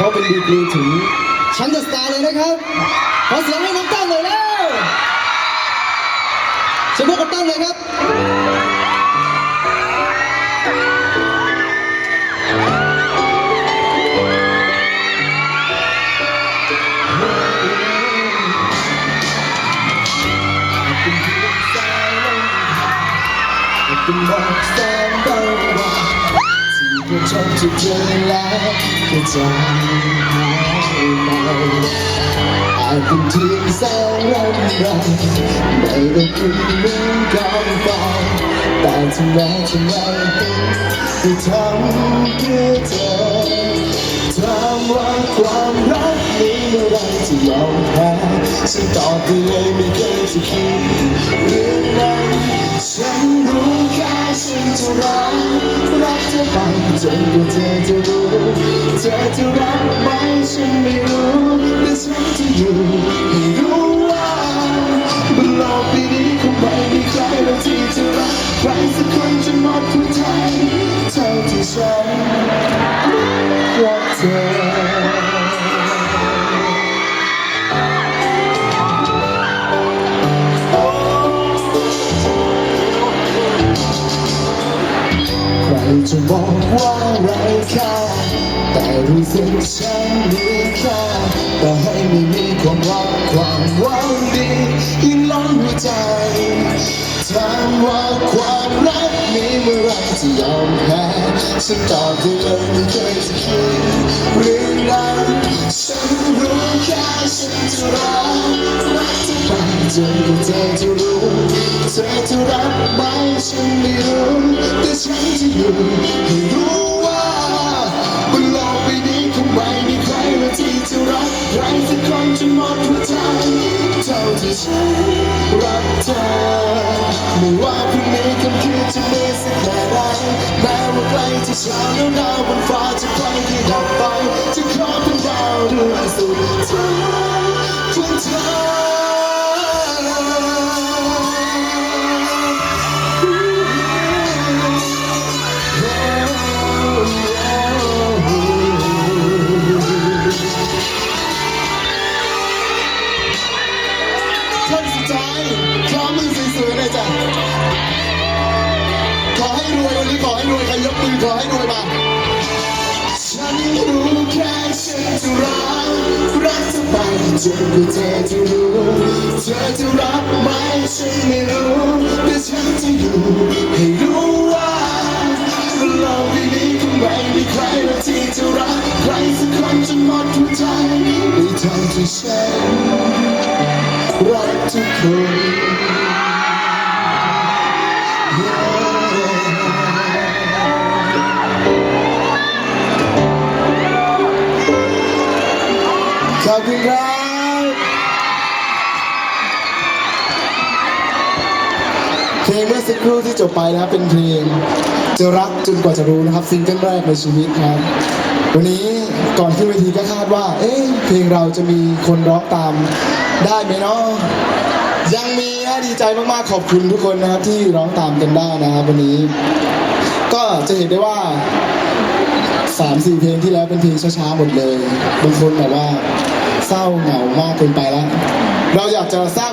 เขาเป็นดีกรีถึงชั้นเดอะสตาร์เลยนะครับ ขอเสียงให้น้องตั้งหน่อยแล้วเชิญพวกกับตั้งเลยครับเป็นบอกแสน กระทบที่เจอแล้วก็จะหายไปอาจเป็นเทียงแสงรำไรไม่ต้องกินเหมือนกองไฟแต่ถึงแม้จะไม่ได้ทำเพื่อเธอถามว่าความรักนี้เมื่อไรจะยอมแพ้ฉันตอบไปเลยไม่เคยจะคิดเรื่องนั้นฉันรู้แค่ฉันจะรัก รักเธอไปจนกว่าเธอจะรู้เธอจะรักไหมฉันไม่รู้แต่ฉันจะอยู่ให้รู้ว่าบนโลกใบนี้คงไม่มีใครแล้วที่จะรักใครสักคนจนหมดหัวใจเท่าที่ฉันรักเธอ จะบอกว่าไร้ค่าแต่รู้สึกฉันมีค่าแต่ให้ไม่มีความรักความหวังดียิ่งล้นหัวใจถามว่าความรักนี้เมื่อไรจะยอมแพ้ฉันตอบด้เลยไม่เคยจะคิดเรื่องนั้นฉันรู้แค่ฉันจะรักรักเธอไปจนกว่าเธอจะรู้เธอจะรักไหมฉันไม่รู้ ฉันจะอยู่ให้รู้ว่าบนโลกใบนี้คงไม่มีใครละที่จะรักใครสักคนจนหมดหัวใจเท่าที่ฉันรักเธอไม่ว่าพรุ่งนี้ค่ำคืนจะมีสักแค่ใดแม้ว่าใกล้จะเช้าแล้วดาวบนฟ้าจะ อไปจนกว่เธอจะรู้เธอจะรับไหมฉันไม่รู้แต่ฉันจะอยู่ให้รู้ว่าบนโลกใบนี้คงไม่มีใครละที่จะรักใครสักคนจนหมดหัวใจในทางที่ฉันรักทุกคนขอบคุณครับ เมื่อสักครู่ที่จบไปนะครับเป็นเพลงจะรักจนกว่าจะรู้นะครับซิงเกิลแรกในชีวิตครับวันนี้ก่อนขึ้นเวทีก็คาดว่า เอ๊ะเพลงเราจะมีคนร้องตามได้ไหมเนาะยังมีนะดีใจมากๆขอบคุณทุกคนนะครับที่ร้องตามกันได้นะครับวันนี้ ก็จะเห็นได้ว่าสามสี่เพลงที่แล้วเป็นเพลงช้าๆหมดเลยบางคนแบบว่าเศร้าเหงามากเกินไปแล้ว เราอยากจะสร้าง